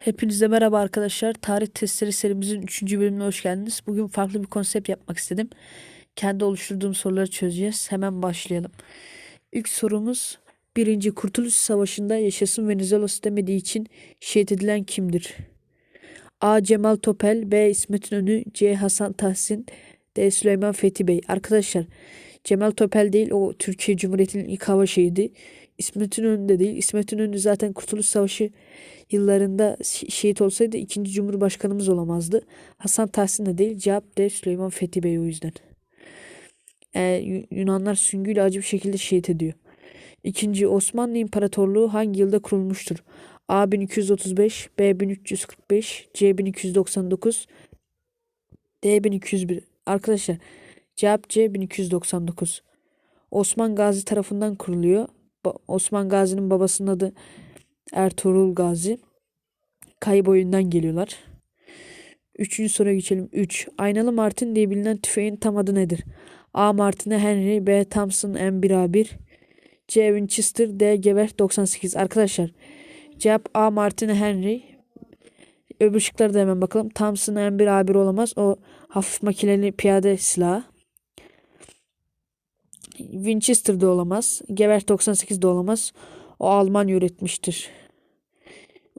Hepinize merhaba arkadaşlar. Tarih testleri serimizin 3. bölümüne hoş geldiniz. Bugün farklı bir konsept yapmak istedim. Kendi oluşturduğum soruları çözeceğiz. Hemen başlayalım. İlk sorumuz 1. Kurtuluş Savaşı'nda yaşasın Venizelos istemediği için şehit edilen kimdir? A. Cemal Topel B. İsmet İnönü C. Hasan Tahsin D. Süleyman Fethi Bey. Arkadaşlar Cemal Topel değil o Türkiye Cumhuriyeti'nin ilk hava şehidi. İsmet İnönü de değil. İsmet İnönü zaten Kurtuluş Savaşı yıllarında şehit olsaydı ikinci Cumhurbaşkanımız olamazdı. Hasan Tahsin de değil. Cevap D. Süleyman Fethi Bey o yüzden. Ee, Yu- Yunanlar süngüyle acı bir şekilde şehit ediyor. İkinci Osmanlı İmparatorluğu hangi yılda kurulmuştur? A 1235, B 1345, C 1299, D 1201. Arkadaşlar cevap C 1299. Osman Gazi tarafından kuruluyor. Osman Gazi'nin babasının adı Ertuğrul Gazi. Kayboyundan geliyorlar. Üçüncü soruya geçelim. 3. Aynalı Martin diye bilinen tüfeğin tam adı nedir? A. Martine Henry B. Thompson M1A1 C. Winchester D. Gebert 98 Arkadaşlar cevap A. Martine Henry Öbür şıklara da hemen bakalım. Thompson M1A1 olamaz. O hafif makineli piyade silahı. Winchester de olamaz. Gebert 98 de olamaz. O Almanya üretmiştir.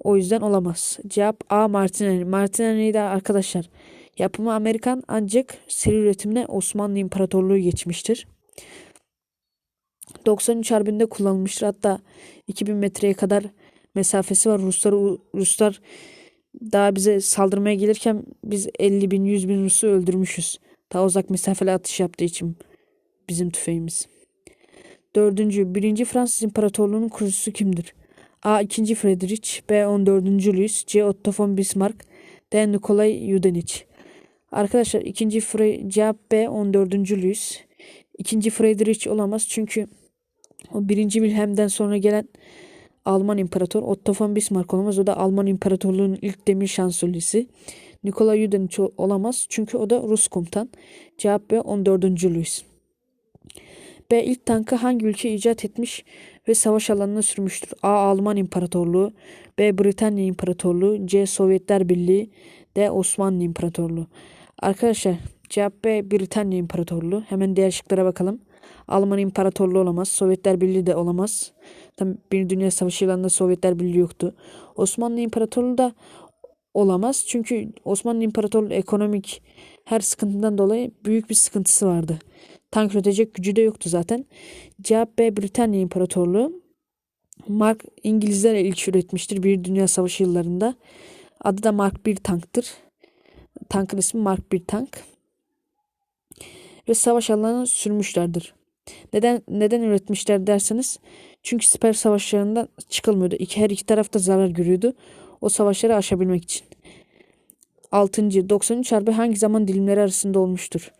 O yüzden olamaz. Cevap A. Martinelli. Martinelli de arkadaşlar yapımı Amerikan ancak seri üretimine Osmanlı İmparatorluğu geçmiştir. 93 Harbi'nde kullanılmıştır. Hatta 2000 metreye kadar mesafesi var. Ruslar Ruslar daha bize saldırmaya gelirken biz 50 bin 100 bin Rus'u öldürmüşüz. Daha uzak mesafeli atış yaptığı için bizim tüfeğimiz. Dördüncü, birinci Fransız İmparatorluğu'nun kurucusu kimdir? A. 2. Friedrich B. 14. Louis C. Otto von Bismarck D. Nikolay Yudenich Arkadaşlar 2. Fre cevap B. 14. Louis 2. Friedrich olamaz çünkü o 1. Wilhelm'den sonra gelen Alman İmparator Otto von Bismarck olamaz. O da Alman İmparatorluğu'nun ilk demir şansölyesi. Nikolay Yudenich olamaz çünkü o da Rus komutan. Cevap B. 14. Louis. B. İlk tankı hangi ülke icat etmiş ve savaş alanına sürmüştür? A. Alman İmparatorluğu B. Britanya İmparatorluğu C. Sovyetler Birliği D. Osmanlı İmparatorluğu Arkadaşlar cevap B. Britanya İmparatorluğu. Hemen diğer şıklara bakalım. Alman İmparatorluğu olamaz. Sovyetler Birliği de olamaz. Tam bir Dünya Savaşı yıllarında Sovyetler Birliği yoktu. Osmanlı İmparatorluğu da olamaz. Çünkü Osmanlı İmparatorluğu ekonomik her sıkıntıdan dolayı büyük bir sıkıntısı vardı. Tank üretecek gücü de yoktu zaten. Cevap B. Britanya İmparatorluğu. Mark İngilizler ilk üretmiştir bir Dünya Savaşı yıllarında. Adı da Mark 1 tanktır. Tankın ismi Mark 1 tank. Ve savaş alanına sürmüşlerdir. Neden neden üretmişler derseniz çünkü siper savaşlarında çıkılmıyordu. İki, her iki tarafta zarar görüyordu. O savaşları aşabilmek için. 6. 93 Harbi hangi zaman dilimleri arasında olmuştur?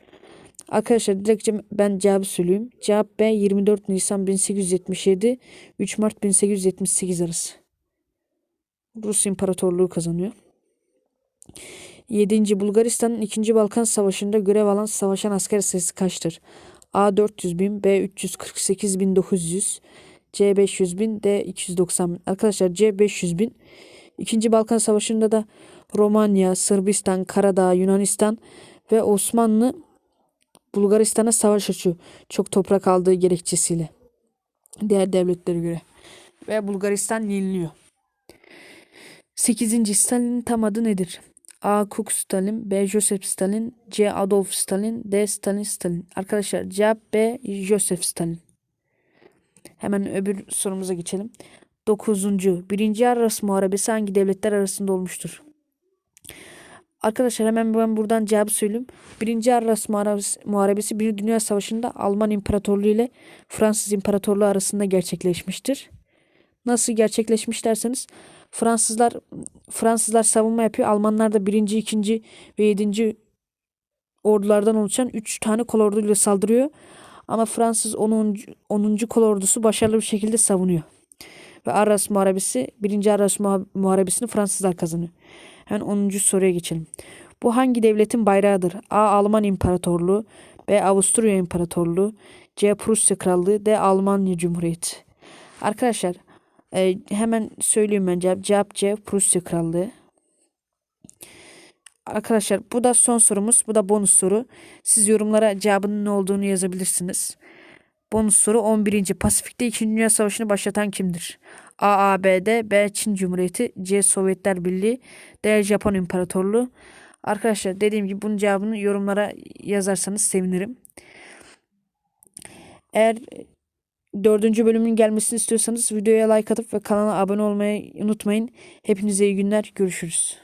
Arkadaşlar direkt ben cevabı söyleyeyim. Cevap B 24 Nisan 1877 3 Mart 1878 arası. Rus İmparatorluğu kazanıyor. 7. Bulgaristan'ın 2. Balkan Savaşı'nda görev alan savaşan asker sayısı kaçtır? A 400 bin, B 348 bin 900, C 500 bin, D 290 bin. Arkadaşlar C 500 bin. 2. Balkan Savaşı'nda da Romanya, Sırbistan, Karadağ, Yunanistan ve Osmanlı Bulgaristan'a savaş açıyor. Çok toprak aldığı gerekçesiyle. Diğer devletlere göre. Ve Bulgaristan yeniliyor. 8. Stalin'in tam adı nedir? A. Cook Stalin B. Joseph Stalin C. Adolf Stalin D. Stalin Stalin Arkadaşlar cevap B. Joseph Stalin. Hemen öbür sorumuza geçelim. 9. Birinci Arras Muharebesi hangi devletler arasında olmuştur? Arkadaşlar hemen ben buradan cevabı söyleyeyim. Birinci Arras Muharebesi, bir Dünya Savaşı'nda Alman İmparatorluğu ile Fransız İmparatorluğu arasında gerçekleşmiştir. Nasıl gerçekleşmiş derseniz Fransızlar Fransızlar savunma yapıyor. Almanlar da birinci, ikinci ve yedinci ordulardan oluşan 3 tane kolorduyla saldırıyor. Ama Fransız 10. 10. kolordusu başarılı bir şekilde savunuyor. Ve Arras Muharebesi, birinci Arras Muharebesi'ni Fransızlar kazanıyor. Hemen 10. soruya geçelim. Bu hangi devletin bayrağıdır? A. Alman İmparatorluğu B. Avusturya İmparatorluğu C. Prusya Krallığı D. Almanya Cumhuriyeti Arkadaşlar Ee, hemen söyleyeyim ben cevap. Cevap C. Prusya Krallığı. Arkadaşlar bu da son sorumuz. Bu da bonus soru. Siz yorumlara cevabının ne olduğunu yazabilirsiniz. Bonus soru 11. Pasifik'te 2. Dünya Savaşı'nı başlatan kimdir? A. ABD B. Çin Cumhuriyeti C. Sovyetler Birliği D. Japon İmparatorluğu Arkadaşlar dediğim gibi bunun cevabını yorumlara yazarsanız sevinirim. Eğer dördüncü bölümün gelmesini istiyorsanız videoya like atıp ve kanala abone olmayı unutmayın. Hepinize iyi günler. Görüşürüz.